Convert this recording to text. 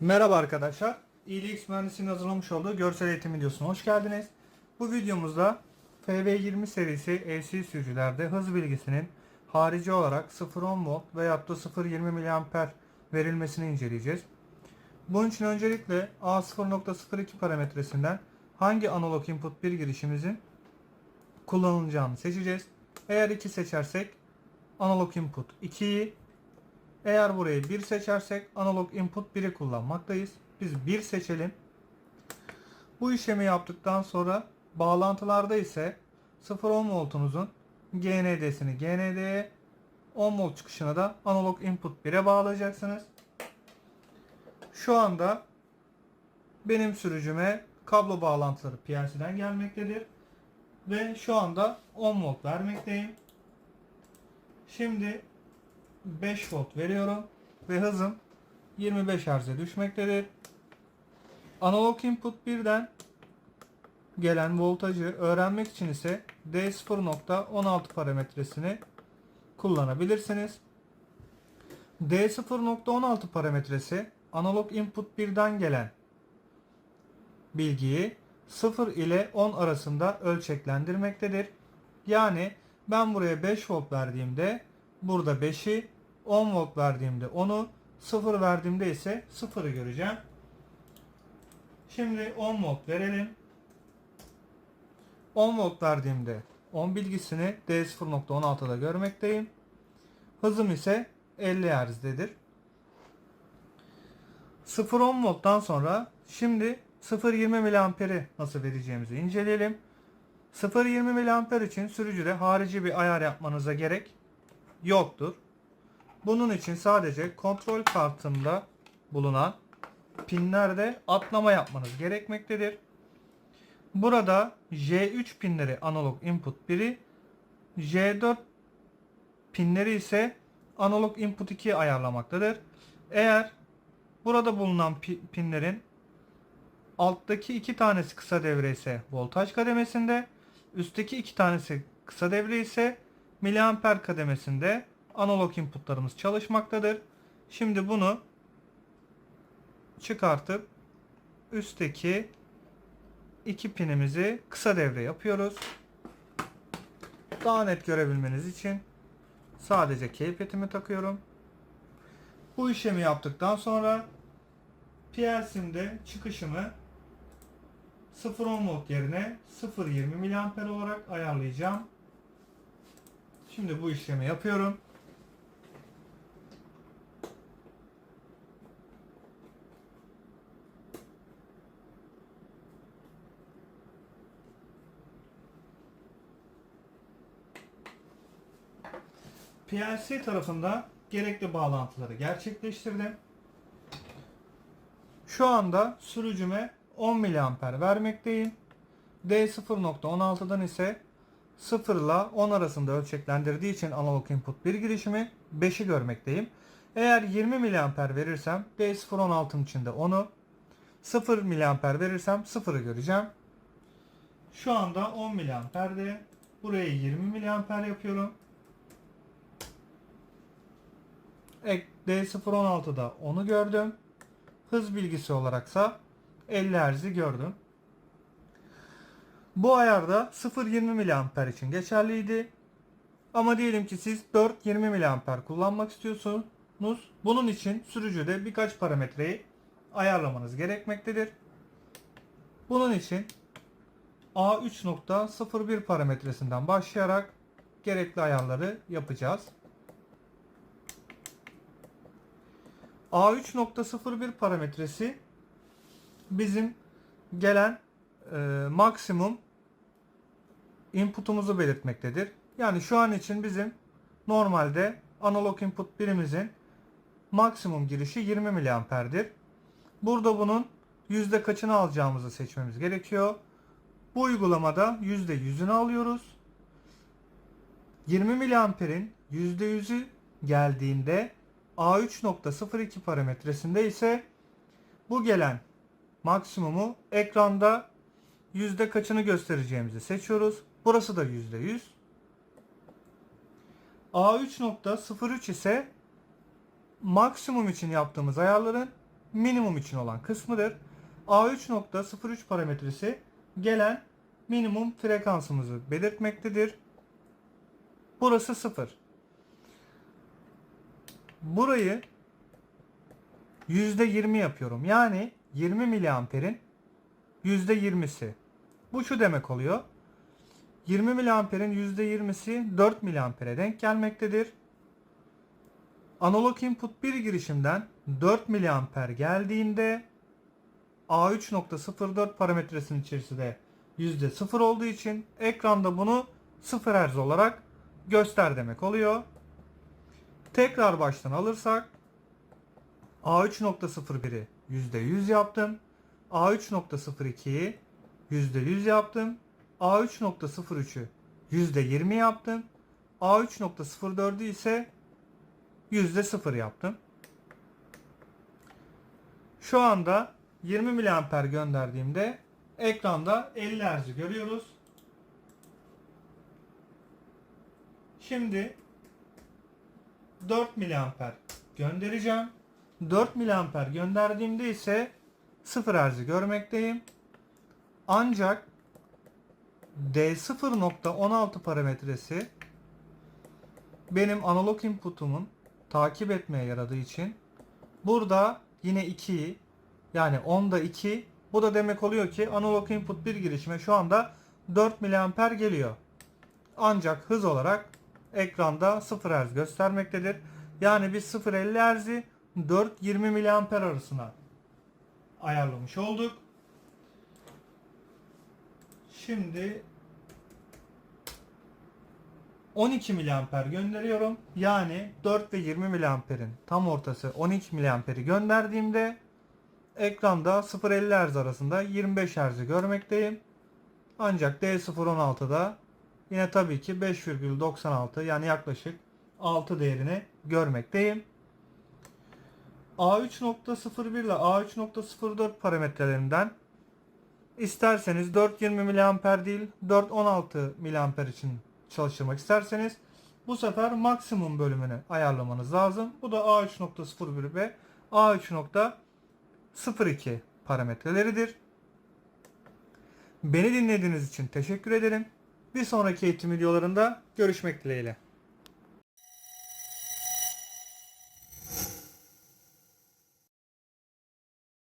Merhaba arkadaşlar. İLX mühendisinin hazırlamış olduğu görsel eğitim videosuna hoş geldiniz. Bu videomuzda FV20 serisi AC sürücülerde hız bilgisinin harici olarak 0.10 volt veyahut da 0.20 mAh verilmesini inceleyeceğiz. Bunun için öncelikle A0.02 parametresinden hangi analog input bir girişimizin kullanılacağını seçeceğiz. Eğer 2 seçersek analog input 2'yi, eğer burayı 1 seçersek analog input 1'i kullanmaktayız. Biz 1 seçelim. Bu işlemi yaptıktan sonra bağlantılarda ise 0-10 voltunuzun GND'sini GND'ye 10 volt çıkışına da analog input 1'e bağlayacaksınız. Şu anda benim sürücüme kablo bağlantıları PLC'den gelmektedir. Ve şu anda 10 volt vermekteyim. Şimdi 5 volt veriyorum ve hızım 25 Hz'e düşmektedir. Analog input 1'den gelen voltajı öğrenmek için ise D0.16 parametresini kullanabilirsiniz. D0.16 parametresi analog input 1'den gelen bilgiyi 0 ile 10 arasında ölçeklendirmektedir. Yani ben buraya 5 volt verdiğimde burada 5'i 10 volt verdiğimde 10'u 0 verdiğimde ise 0'ı göreceğim. Şimdi 10 volt verelim. 10 volt verdiğimde 10 bilgisini D0.16'da görmekteyim. Hızım ise 50 Hz'dedir. 0-10 volttan sonra şimdi 0-20 miliamperi nasıl vereceğimizi inceleyelim. 0-20 miliamper için sürücüde harici bir ayar yapmanıza gerek yoktur. Bunun için sadece kontrol kartında bulunan pinlerde atlama yapmanız gerekmektedir. Burada J3 pinleri analog input 1'i, J4 pinleri ise analog input 2'yi ayarlamaktadır. Eğer burada bulunan pi- pinlerin alttaki iki tanesi kısa devre ise voltaj kademesinde, üstteki iki tanesi kısa devre ise miliamper kademesinde analog inputlarımız çalışmaktadır. Şimdi bunu çıkartıp üstteki iki pinimizi kısa devre yapıyoruz. Daha net görebilmeniz için sadece keyfiyetimi takıyorum. Bu işlemi yaptıktan sonra PLC'mde çıkışımı 0.10 volt yerine 0.20 mAh olarak ayarlayacağım. Şimdi bu işlemi yapıyorum. PLC tarafında gerekli bağlantıları gerçekleştirdim. Şu anda sürücüme 10 mAh vermekteyim. D0.16'dan ise 0 ile 10 arasında ölçeklendirdiği için analog input bir girişimi 5'i görmekteyim. Eğer 20 mAh verirsem D0.16'ın içinde 10'u 0 mAh verirsem 0'ı göreceğim. Şu anda 10 mAh'de. Buraya 20 mAh yapıyorum. D016'da onu gördüm. Hız bilgisi olaraksa 50 Hz'i gördüm. Bu ayarda 0.20 mAh için geçerliydi. Ama diyelim ki siz 4.20 mAh kullanmak istiyorsunuz. Bunun için sürücüde birkaç parametreyi ayarlamanız gerekmektedir. Bunun için A3.01 parametresinden başlayarak gerekli ayarları yapacağız. A3.01 parametresi bizim gelen e, maksimum inputumuzu belirtmektedir. Yani şu an için bizim normalde analog input birimizin maksimum girişi 20 miliamperdir. Burada bunun yüzde kaçını alacağımızı seçmemiz gerekiyor. Bu uygulamada yüzde yüzünü alıyoruz. 20 miliamperin yüzde yüzü geldiğinde A3.02 parametresinde ise bu gelen maksimumu ekranda yüzde kaçını göstereceğimizi seçiyoruz. Burası da yüzde yüz. A3.03 ise maksimum için yaptığımız ayarların minimum için olan kısmıdır. A3.03 parametresi gelen minimum frekansımızı belirtmektedir. Burası 0. Burayı %20 yapıyorum. Yani 20 miliamperin %20'si. Bu şu demek oluyor. 20 miliamperin %20'si 4 miliampere denk gelmektedir. Analog input bir girişimden 4 miliamper geldiğinde A3.04 parametresinin içerisinde %0 olduğu için ekranda bunu 0 Hz olarak göster demek oluyor. Tekrar baştan alırsak A3.01'i %100 yaptım. A3.02'yi %100 yaptım. A3.03'ü %20 yaptım. A3.04'ü ise %0 yaptım. Şu anda 20 miliamper gönderdiğimde ekranda 50 Hz'i görüyoruz. Şimdi 4 miliamper göndereceğim. 4 miliamper gönderdiğimde ise 0 Hz'i görmekteyim. Ancak D0.16 parametresi benim analog input'umun takip etmeye yaradığı için burada yine 2'yi yani 10'da 2 bu da demek oluyor ki analog input bir girişime şu anda 4 miliamper geliyor. Ancak hız olarak ekranda 0 Hz göstermektedir. Yani biz 0.50 Hz'i 4-20 miliamper arasına ayarlamış olduk. Şimdi 12 miliamper gönderiyorum. Yani 4 ve 20 miliamperin tam ortası 12 miliamperi gönderdiğimde ekranda 0.50 Hz arasında 25 Hz'i görmekteyim. Ancak D016'da yine tabii ki 5,96 yani yaklaşık 6 değerini görmekteyim. A3.01 ile A3.04 parametrelerinden isterseniz 420 mAh değil 416 mAh için çalıştırmak isterseniz bu sefer maksimum bölümünü ayarlamanız lazım. Bu da A3.01 ve A3.02 parametreleridir. Beni dinlediğiniz için teşekkür ederim. Bir sonraki eğitim videolarında görüşmek dileğiyle.